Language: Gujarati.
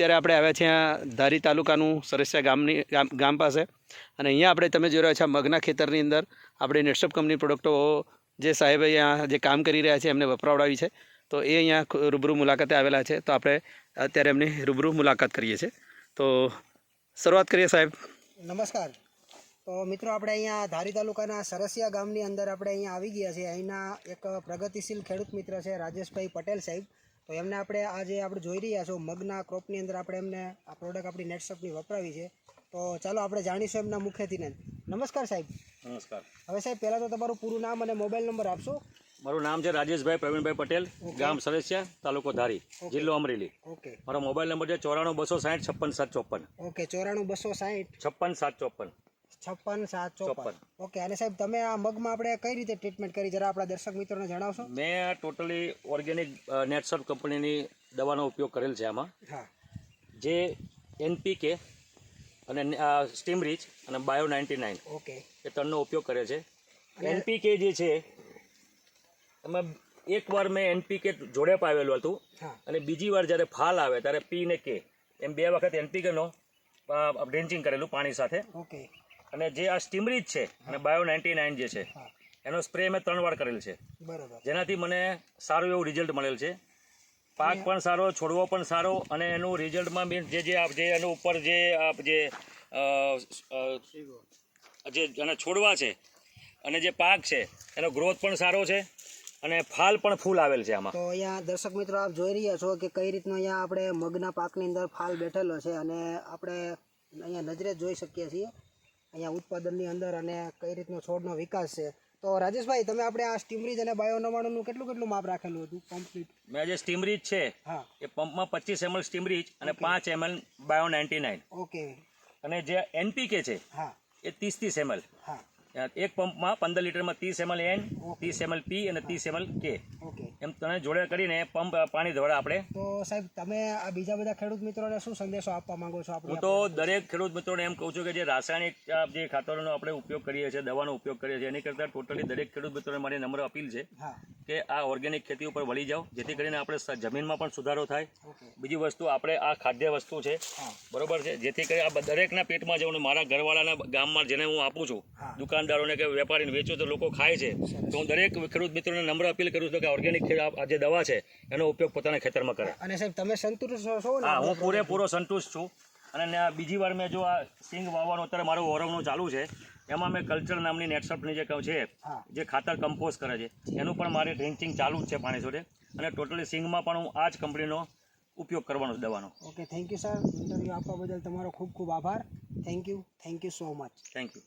અત્યારે આપણે આવ્યા છીએ ધારી તાલુકાનું સરસિયા ગામની ગામ પાસે. અને અહીંયા આપણે તમે જોઈ રહ્યા છો મગના ખેતરની અંદર આપણે નેટસપ કંપની પ્રોડક્ટો જે સાહેબ અહીંયા જે કામ કરી રહ્યા છે એમને વપરાવડાવી છે. તો એ અહીંયા રૂબરૂ મુલાકાતે આવેલા છે. તો આપણે અત્યારે એમની રૂબરૂ મુલાકાત કરીએ છીએ. તો શરૂઆત કરીએ સાહેબ. નમસ્કાર. તો મિત્રો, આપણે અહીંયા ધારી તાલુકાના સરસિયા ગામની અંદર આપણે અહીંયા આવી ગયા છીએ. અહીંના એક પ્રગતિશીલ ખેડૂત મિત્ર છે રાજેશભાઈ પટેલ સાહેબ. તો એમને આપણે આજે આપણે જોઈ રહ્યા છો મગના ક્રોપની અંદર આપણે એમને આ પ્રોડક્ટ આપણી નેટસપની વપરાવી છે. તો ચાલો આપણે જાણીશું એમના મુખ્યથી નમસ્કાર સાહેબ. નમસ્કાર. હવે સાહેબ પહેલાં તો તમારું પૂરું નામ અને મોબાઈલ નંબર આપશો? મારું નામ છે રાજેશભાઈ પ્રવીણભાઈ પટેલ ગામ સરસિયા તાલુકો ધારી જિલ્લો અમરેલી. ઓકે. મારો મોબાઈલ નંબર છે ચોરાણું બસો સાઠ છપ્પન સાત ચોપન. ઓકે ચોરાણું બસો સાહીઠ. છપ્પન સાત ચોપન. છપ્પન સાત ચોપન. ઓકે અને સાહેબ તમે આ મગમાં આપણે કઈ રીતે ટ્રીટમેન્ટ કરી? જરા આપણા દર્શક મિત્રોને જણાવશો? મેં ટોટલી ઓર્ગેનિક નેટસર્ફ કંપનીની દવાનો ઉપયોગ કરેલ છે આમાં. હા. જે એનપીકે અને સ્ટીમ રીચ અને બાયો નાઇન્ટી નાઇન ઓકે. એ ત્રણનો ઉપયોગ કરે છે. એનપીકે જે છે એમાં એકવાર મેં એનપીકે જોડે પાવેલું હતું. અને બીજી વાર જ્યારે ફાલ આવે ત્યારે પી ને કે એમ બે વખત એનપીકેનો ડ્રેન્ચિંગ કરેલું પાણી સાથે. ઓકે. અને જે આ સ્ટીમરીજ છે અને બાયો નાઇન્ટી નાઇન જે છે એનો સ્પ્રે મેં ત્રણ વાર કરેલ છે. બરાબર. જેનાથી મને સારું એવું રિઝલ્ટ મળેલ છે. પાક પણ સારો છોડવો પણ સારો અને એનું રિઝલ્ટમાં મીન્સ જે જે આપ જે એનું ઉપર જે આપ જે જે એના છોડવા છે અને જે પાક છે એનો ગ્રોથ પણ સારો છે અને ફાલ પણ ફૂલ આવેલ છે આમાં. તો અહીંયા દર્શક મિત્રો આપ જોઈ રહ્યા છો કે કઈ રીતનો અહીંયા આપણે મગના પાકની અંદર ફાલ બેઠેલો છે અને આપણે અહીંયા નજરે જ જોઈ શકીએ છીએ અહીંયા ઉત્પાદનની અંદર અને કઈ રીતનો છોડનો વિકાસ છે. તો રાજેશભાઈ તમે આપણે આ સ્ટીમરીજ અને બાયો નવાણુંનું કેટલું કેટલું માપ રાખેલું હતું? કમ્પ્લીટ મેં જે સ્ટીમરીજ છે હા. એ પંપમાં પચીસ એમએલ સ્ટીમરીજ અને પાંચ ML bio ninety nine. Okay અને જે એનપીકે છે હા. એ ત્રીસ ત્રીસ એમએલ. હા. એક પંપમાં પંદર લીટરમાં ત્રીસ એમએલ એન ત્રીસ એમએલ પી અને ત્રીસ એમએલ કે એમ તને જોડે કરીને પંપ પાણી દ્વારા આપણે. તો સાહેબ તમે આ બીજા બધા ખેડૂત મિત્રોને શું સંદેશો આપવા માંગો છો હું તો દરેક ખેડૂત મિત્રોને એમ કહું છું કે જે રાસાયણિક જે ખાતરોનો આપણે ઉપયોગ કરીએ છીએ દવાનો ઉપયોગ કરીએ છીએ એની કરતાં ટોટલી દરેક ખેડૂત મિત્રોને મારી નમ્ર અપીલ છે. કે આ ઓર્ગેનિક ખેતી ઉપર વળી જાઓ જેથી કરીને આપણે જમીનમાં પણ સુધારો થાય. બીજી વસ્તુ આપણે આ ખાદ્ય વસ્તુ છે બરોબર છે? જેથી કરી આ દરેકના પેટમાં જવું મારા ઘરવાળાના ગામમાં જેને હું આપું છું દુકાનદારોને કે વેપારીને વેચું તો લોકો ખાય છે. તો હું દરેક ખેડૂત મિત્રોને નમ્ર અપીલ કરું છું કે ઓર્ગેનિક જે દવા છે એનો ઉપયોગ પોતાના ખેતરમાં કરે. અને સાહેબ તમે સંતુષ્ટ છો હા હું પૂરેપૂરો સંતુષ્ટ છું. અને આ બીજી વાર મેં જો આ સિંગ વાવવાનું અત્યારે મારું ઓરવણું ચાલુ છે એમાં મેં કલ્ચર નામની નેટસપની જે કહું છે જે ખાતર કમ્પોઝ કરે છે એનું પણ મારે ડ્રિંકિંગ ચાલુ જ છે પાણી જોડે અને ટોટલી સિંગમાં પણ હું આ જ કંપનીનો ઉપયોગ કરવાનો છે દવાનો. Okay thank you sir interview આપવા બદલ તમારો ખૂબ ખૂબ આભાર. Thank you thank you so much thank you